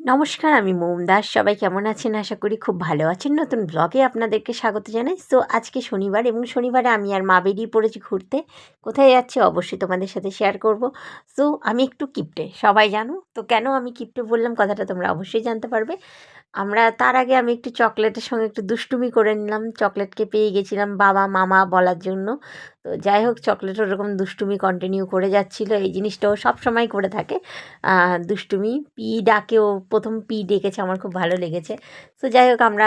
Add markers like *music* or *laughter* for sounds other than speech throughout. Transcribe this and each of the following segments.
নমস্কার, আমি মোম দাস। সবাই কেমন আছেন? আশা করি খুব ভালো আছেন। নতুন ব্লগে আপনাদেরকে স্বাগত জানাই। সো আজকে শনিবার এবং শনিবারে আমি আর মা বেরিয়ে পড়েছি ঘুরতে। কোথায় যাচ্ছি অবশ্যই তোমাদের সাথে শেয়ার করব। সো আমি একটু কিপটে, সবাই জানো? তো কেন আমি কিপটে বললাম? কথাটা তোমরা অবশ্যই জানতে পারবে। আমরা তার আগে আমি একটু চকলেটের সঙ্গে একটু দুষ্টুমি করে নিলাম। চকলেটকে পেয়ে গেছিলাম বাবা, মামা বলার জন্য। তো যাই হোক, চকলেট ওরকম দুষ্টুমি কন্টিনিউ করে যাচ্ছিল। এই জিনিসটাও সব সময় করে থাকে। দুষ্টুমি। পি ডাকেও প্রথম পি ডেকেছে, আমার খুব ভালো লেগেছে। তো যাই হোক, আমরা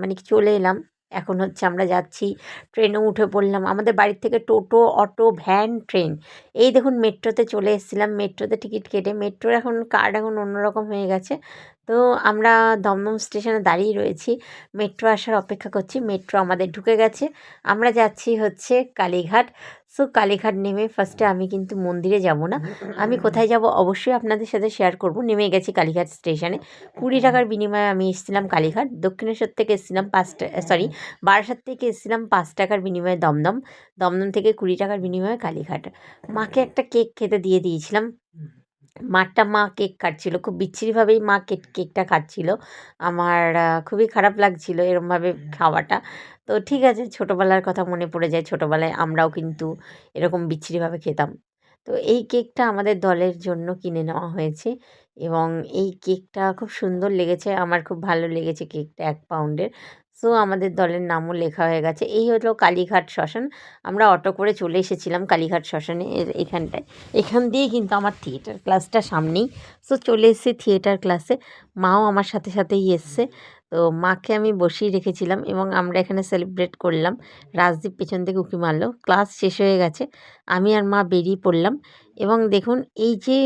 মানে চলে এলাম। এখন হচ্ছে আমরা যাচ্ছি ট্রেনে উঠে পড়লাম। আমাদের বাড়ির থেকে টোটো, অটো, ভ্যান, ট্রেন। এই দেখুন, মেট্রোতে চলে এসেছিলাম। মেট্রোতে টিকিট কেটে, মেট্রোর এখন কার্ড এখন অন্যরকম হয়ে গেছে। তো আমরা দমদম স্টেশনে দাঁড়িয়ে রয়েছি। মেট্রো আসার অপেক্ষা করছি। মেট্রো আমাদের ঢুকে গেছে। আমরা যাচ্ছি হচ্ছে কালীঘাট। সো কালীঘাট নেমে ফার্স্টে আমি কিন্তু মন্দিরে যাব না। আমি কোথায় যাব অবশ্যই আপনাদের সাথে শেয়ার করব। নেমে গেছি কালীঘাট স্টেশনে। কুড়ি টাকার বিনিময়ে আমি এসেছিলাম কালীঘাট। দক্ষিণেশ্বর থেকে এসেছিলাম পাঁচ সরি বারাসাত থেকে এসেছিলাম পাঁচ টাকার বিনিময়ে দমদম। দমদম থেকে কুড়ি টাকার বিনিময়ে কালীঘাট। মাকে একটা কেক খেতে দিয়ে দিয়েছিলাম। মারটা মা কেক কাটছিল। খুব বিচ্ছিরিভাবেই মা কেক কেকটা খাচ্ছিল আমার খুবই খারাপ লাগছিল এরমভাবে খাওয়াটা। তো ঠিক আছে ছোটোবেলার কথা মনে পড়ে যায়। ছোটোবেলায় আমরাও কিন্তু এরকম বিচ্ছিরিভাবে খেতাম। তো এই কেকটা আমাদের দলের জন্য কিনে নেওয়া হয়েছে এবং এই কেকটা খুব সুন্দর লেগেছে। আমার খুব ভালো লেগেছে কেকটা এক পাউন্ডের। সো আমাদের দলের নামও লেখা হয়ে গেছে। এই হলো কালীঘাট শ্মশান। আমরা অটো করে চলে এসেছিলাম কালীঘাট শ্মশানে এখানটায়। এখান দিয়ে কিন্তু আমার থিয়েটার ক্লাসটা সামনেই। সো চলে এসেছি থিয়েটার ক্লাসে। মাও আমার সাথে সাথেই এসছে। তো মাকে আমি বসিয়ে রেখেছিলাম এবং আমরা এখানে সেলিব্রেট করলাম। রাজদীপ পেছন থেকে উঁকি মারলো। ক্লাস শেষ হয়ে গেছে। আমি আর মা বেরিয়ে পড়লাম। এবং দেখুন, এই যে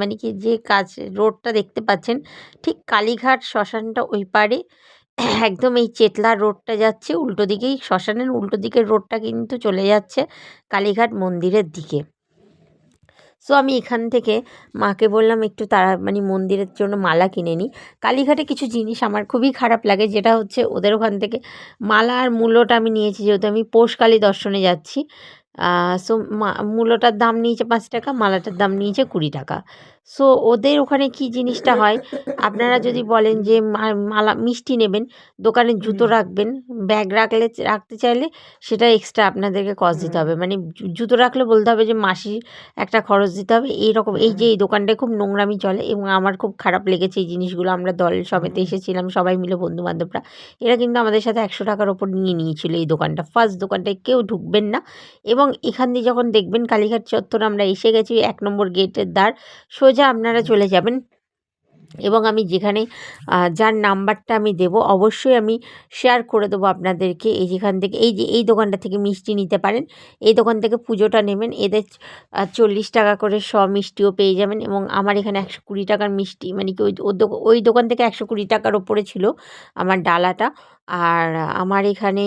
মানে কি যে কাজ, রোডটা দেখতে পাচ্ছেন, ঠিক কালীঘাট শ্মশানটা ওই পারে। একদম এই চেতলা রোডটা যাচ্ছে, উল্টো দিকেই শ্মশানের উল্টো দিকের রোডটা কিন্তু চলে যাচ্ছে কালীঘাট মন্দিরের দিকে। সো আমি এখান থেকে মাকে বললাম একটু তারা মানে মন্দিরের জন্য মালা কিনে নিই কালীঘাটে কিছু জিনিস আমার খুবই খারাপ লাগে, যেটা হচ্ছে ওদের ওখান থেকে মালা আর মূল্যটা আমি নিয়েছি, যেহেতু আমি পোষকালী দর্শনে যাচ্ছি। সো মা, মূল্যটার দাম নিয়েছে পাঁচ টাকা, মালাটার দাম নিয়েছে কুড়ি টাকা। সো ওদের ওখানে কি জিনিসটা হয়? আপনারা যদি বলেন যে মালা মিষ্টি নেবেন দোকানে জুতো রাখবেন ব্যাগ রাখলে রাখতে চাইলে সেটা এক্সট্রা আপনাদেরকে কস্ট দিতে হবে। মানে জুতো রাখলে বলতে হবে যে মাসি একটা খরচ দিতে হবে। এইরকম এই যে এই দোকানটায় খুব নোংরামি চলে এবং আমার খুব খারাপ লেগেছে এই জিনিসগুলো। আমরা দল সমেতে এসেছিলাম সবাই মিলে বন্ধুবান্ধবরা। এরা কিন্তু আমাদের সাথে একশো টাকার ওপর নিয়ে নিয়েছিল এই দোকানটা। ফার্স্ট দোকানটায় কেউ ঢুকবেন না এবং এখান দিয়ে যখন দেখবেন কালীঘাট চত্বর আমরা এসে গেছি এক নম্বর গেটের দ্বার সোজা আপনারা চলে যাবেন। এবং আমি যেখানে যার নাম্বারটা আমি দেব, অবশ্যই আমি শেয়ার করে দেবো আপনাদেরকে। এই যেখান থেকে, এই যে, এই দোকানটা থেকে মিষ্টি নিতে পারেন। এই দোকান থেকে পুজোটা নেবেন। এদের চল্লিশ টাকা করে স মিষ্টিও পেয়ে যাবেন। এবং আমার এখানে একশো কুড়ি টাকার মিষ্টি মানে কি ওই ওই দোকান থেকে একশো কুড়ি টাকার ওপরে ছিল আমার ডালাটা। আর আমার এখানে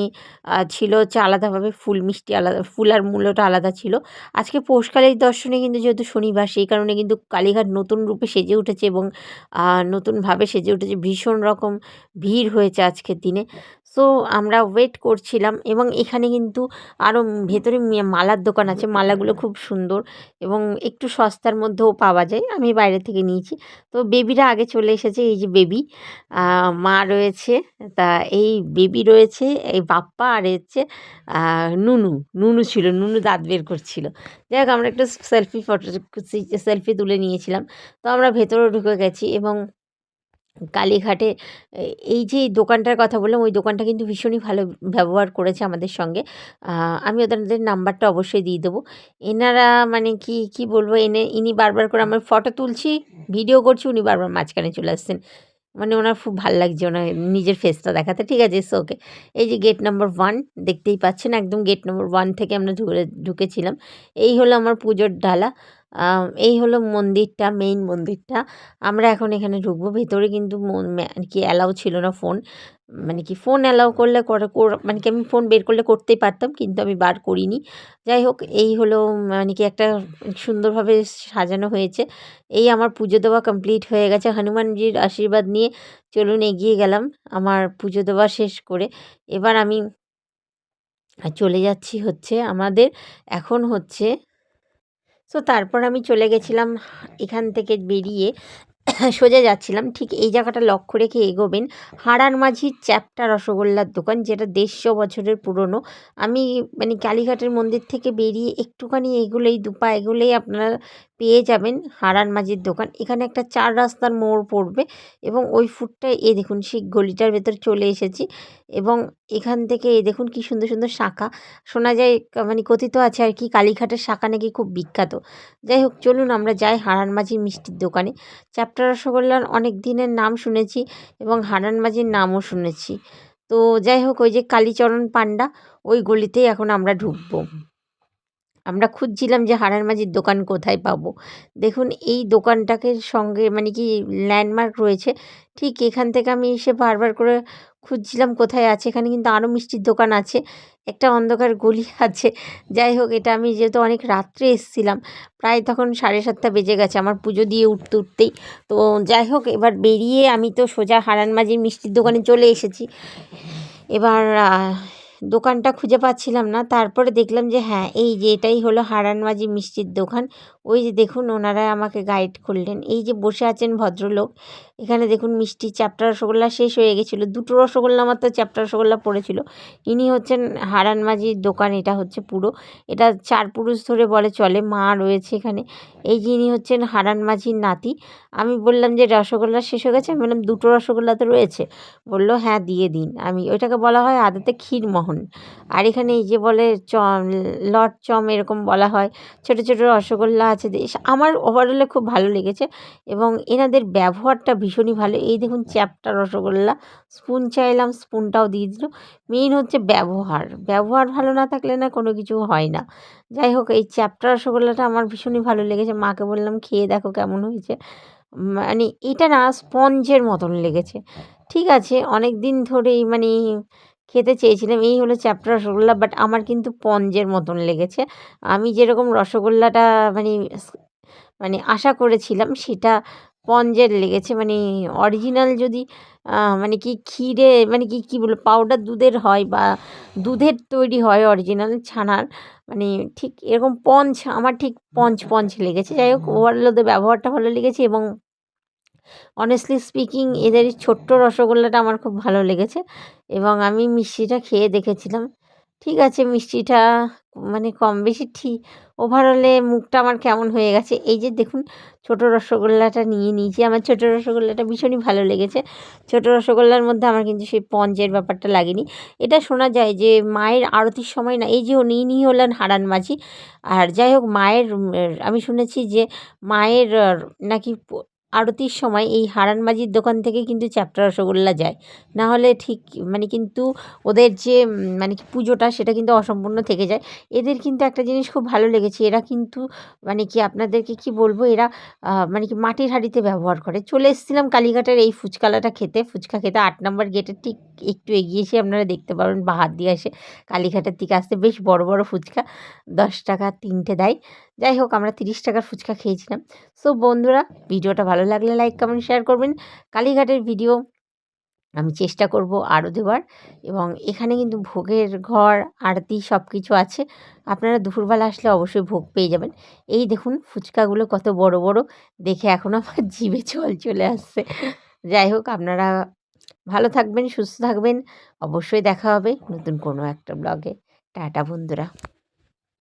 ছিল হচ্ছে আলাদাভাবে ফুল, মিষ্টি আলাদা, ফুল আর মূল্যটা আলাদা ছিল। আজকে পৌষকালের দর্শনে কিন্তু যেহেতু শনিবার, সেই কারণে কিন্তু কালীঘাট নতুন রূপে সেজে উঠেছে এবং নতুনভাবে সেজে উঠেছে। ভীষণ রকম ভিড় হয়েছে আজকের দিনে। সো আমরা ওয়েট করছিলাম এবং এখানে কিন্তু আরও ভেতরে মালার দোকান আছে। মালাগুলো খুব সুন্দর এবং একটু সস্তার মধ্যেও পাওয়া যায়। আমি বাইরে থেকে নিয়েছি। তো বেবিরা আগে চলে এসেছে, এই যে বেবি। মা রয়েছে, তা এই বেবি রয়েছে, এই বাপ্পা আর হচ্ছে নুনু। নুনু ছিল, নুনু দাঁত বের করছিল। যাই হোক, আমরা একটু সেলফি ফটো সেলফি তুলে নিয়েছিলাম। তো আমরা ভেতরে ঢুকে গেছি এবং কালীঘাটে এই যে দোকানটার কথা বললাম, ওই দোকানটা কিন্তু ভীষণই ভালো ব্যবহার করেছে আমাদের সঙ্গে। আমি ওদের নাম্বারটা অবশ্যই দিয়ে দেবো। এনারা মানে কি কি বলব, এনে, ইনি বারবার করে আমার ফটো তুলছি, ভিডিও করছি, উনি বারবার মাঝখানে চলে আসছেন। মানে ওনার খুব ভালো লাগছে ওনার নিজের ফেসটা দেখাতে। ঠিক আছে ওকে এই যে গেট নাম্বার ওয়ান দেখতেই পাচ্ছেন, একদম গেট নাম্বার ওয়ান থেকে আমরা ঢুকে ঢুকেছিলাম। এই হলো আমার পুজোর ডালা। এই হলো মন্দিরটা মেইন মন্দিরটা। আমরা এখন এখানে ঢুকবো। ভেতরে কিন্তু আর কি অ্যালাউ ছিল না ফোন মানে কি ফোন অ্যালাউ করলে করে মানে কি আমি ফোন বের করলে করতেই পারতাম, কিন্তু আমি বার করিনি। যাই হোক, এই হলো মানে কি একটা সুন্দরভাবে সাজানো হয়েছে। এই আমার পুজো দেওয়া কমপ্লিট হয়ে গেছে। হনুমানজির আশীর্বাদ নিয়ে চলুন এগিয়ে গেলাম আমার পুজো দেওয়া শেষ করে। এবার আমি চলে যাচ্ছি হচ্ছে আমাদের, এখন হচ্ছে সো তারপর আমি চলে গেছিলাম এখান থেকে বেরিয়ে, সোজা যাচ্ছিলাম। ঠিক এই জায়গাটা লক্ষ্য রেখে এগোবেন। হাড়ার মাঝির চ্যাপ্টা রসগোল্লার দোকান, যেটা দেড়শো বছরের পুরনো। আমি মানে কালীঘাটের মন্দির থেকে বেরিয়ে একটুখানি এগুলোই দুপা এগুলোই আপনারা পেয়ে যাবেন হারান মাঝির দোকান। এখানে একটা চার রাস্তার মোড় পড়বে এবং ওই ফুটটায় এ দেখুন, সেই গলিটার ভেতর চলে এসেছি এবং এখান থেকে এ দেখুন, কি সুন্দর সুন্দর শাখা। শোনা যায় মানে কথিত আছে আর কি, কালীঘাটের শাখা নাকি খুব বিখ্যাত। যাই হোক, চলুন আমরা যাই হারান মাঝির মিষ্টির দোকানে। চ্যাপ্টা রসগোল্লার অনেক দিনের নাম শুনেছি এবং হারান মাঝির নামও শুনেছি। তো যাই হোক, ওই যে কালীচরণ পান্ডা, ওই গলিতেই এখন আমরা ঢুকবো। আমরা খুঁজছিলাম যে হারান মাঝির দোকান কোথায় পাবো। দেখুন, এই দোকানটাকে সঙ্গে মানে কি ল্যান্ডমার্ক রয়েছে। ঠিক এখান থেকে আমি এসে বারবার করে খুঁজছিলাম কোথায় আছে। এখানে কিন্তু আরও মিষ্টির দোকান আছে, একটা অন্ধকার গলি *laughs* আছে। যাই হোক, এটা আমি যেহেতু অনেক রাত্রে এসেছিলাম, প্রায় তখন সাড়ে সাতটা বেজে গেছে আমার পুজো দিয়ে উঠতে উঠতেই। তো যাই হোক, এবার বেরিয়ে আমি তো সোজা হারান মাঝির মিষ্টির দোকানে চলে এসেছি। এবার দোকানটা খুঁজে পাচ্ছিলাম না। তারপরে দেখলাম যে হ্যাঁ এই যে এটাই হলো হারান মাঝি মিষ্টির দোকান। ওই যে দেখুন, ওনারা আমাকে গাইড করলেন। এই যে বসে আছেন ভদ্রলোক, এখানে দেখুন মিষ্টি চ্যাপ্টা রসগোল্লা শেষ হয়ে গেছিল। দুটো রসগোল্লা মাত্র চ্যাপ্টা রসগোল্লা পড়েছিল। ইনি হচ্ছেন হারান মাঝির দোকান, এটা হচ্ছে পুরো। এটা চার পুরুষ ধরে বলে চলে, মা রয়েছে এখানে। এই যে ইনি হচ্ছেন হারান মাঝির নাতি। আমি বললাম যে, রসগোল্লা শেষ হয়ে গেছে? আমি বললাম, দুটো রসগোল্লা তো রয়েছে। বলল হ্যাঁ দিয়ে দিন। আমি, ওইটাকে বলা হয় আদতে ক্ষীরমোহন। আর এখানে এই যে বলে চম, লট চম এরকম বলা হয়, ছোটো ছোটো রসগোল্লা আছে আমার ওভারঅলে খুব ভালো লেগেছে এবং এনাদের ব্যবহারটা ভীষণই ভালো। এই দেখুন চ্যাপ্টা রসগোল্লা স্পুন চাইলাম স্পুনটাও দিয়ে দিল। মেইন হচ্ছে ব্যবহার। ব্যবহার ভালো না থাকলে না কোনো কিছু হয় না। যাই হোক, এই চ্যাপ্টা, রসগোল্লাটা আমার ভীষণই ভালো লেগেছে। মাকে বললাম, খেয়ে দেখো কেমন হয়েছে। মানে এটা না, স্পঞ্জের মতন লেগেছে। ঠিক আছে অনেক দিন ধরেই মানে খেতে চেয়েছিলাম, এই হলো চ্যাপ্টা রসগোল্লা বাট আমার কিন্তু পঞ্জের মতন লেগেছে। আমি যেরকম রসগোল্লাটা মানে মানে আশা করেছিলাম, সেটা পঞ্জের লেগেছে। মানে অরিজিনাল যদি মানে কি ক্ষীরে মানে কি, কী বলব পাউডার দুধের হয় বা দুধের তৈরি হয় অরিজিনাল ছানার মানে ঠিক এরকম পঞ্চ, আমার ঠিক পঞ্চ পঞ্চ লেগেছে। যাই হোক ওভারঅল ওদের ব্যবহারটা ভালো লেগেছে এবং অনেস্টলি স্পিকিং এদের ছোট্ট রসগোল্লাটা আমার খুব ভালো লেগেছে এবং আমি মিষ্টিটা খেয়ে দেখেছিলাম। ঠিক আছে, মিষ্টিটা মানে কম বেশি ঠিক ওভারঅলে মুখটা আমার কেমন হয়ে গেছে? এই যে দেখুন, ছোট রসগোল্লাটা নিয়ে নিয়েছি। আমার ছোট রসগোল্লাটা ভীষণই ভালো লেগেছে। ছোট রসগোল্লার মধ্যে আমার কিন্তু সেই পঞ্চের ব্যাপারটা লাগেনি। এটা শোনা যায় যে মায়ের আরতির সময় না, এই যে উনি ইনি হলেন হারান মাঝি আর যাই হোক, মায়ের, আমি শুনেছি যে মায়ের, নাকি আরতির সময় এই হারান মাঝির দোকান থেকে কিন্তু চ্যাপ্টা রসগোল্লা যায়। না হলে ঠিক মানে কিন্তু ওদের যে মানে কি পুজোটা সেটা কিন্তু অসম্পূর্ণ থেকে যায়। এদের কিন্তু একটা জিনিস খুব ভালো লেগেছে, এরা কিন্তু মানে কি আপনাদেরকে কি বলব, এরা মানে কি মাটির হাঁড়িতে ব্যবহার করে। চলে এসেছিলাম কালীঘাটের এই ফুচকালাটা খেতে, ফুচকা খেতে আট নম্বর গেটের ঠিক একটু এগিয়ে এসে আপনারা দেখতে পারবেন, বা হাত দিয়ে আসে কালীঘাটের দিকে আসতে বেশ বড় বড় ফুচকা, দশ টাকা তিনটে দেয়। যাই হোক, আমরা তিরিশ টাকার ফুচকা খেয়েছিলাম। সো বন্ধুরা, ভিডিওটা ভালো লাগলে লাইক কমেন্ট শেয়ার করবেন। কালীঘাটের ভিডিও আমি চেষ্টা করব আরও দেওয়ার এবং এখানে কিন্তু ভোগের ঘর, আরতি সব কিছু আছে। আপনারা দুপুরবেলা আসলে অবশ্যই ভোগ পেয়ে যাবেন। এই দেখুন, ফুচকাগুলো কত বড় বড়। দেখে এখন আমার *laughs* জিভে জল চলে আসছে। যাই হোক, আপনারা ভালো থাকবেন, সুস্থ থাকবেন। অবশ্যই দেখা হবে নতুন কোনো একটা ব্লগে টাটা, বন্ধুরা।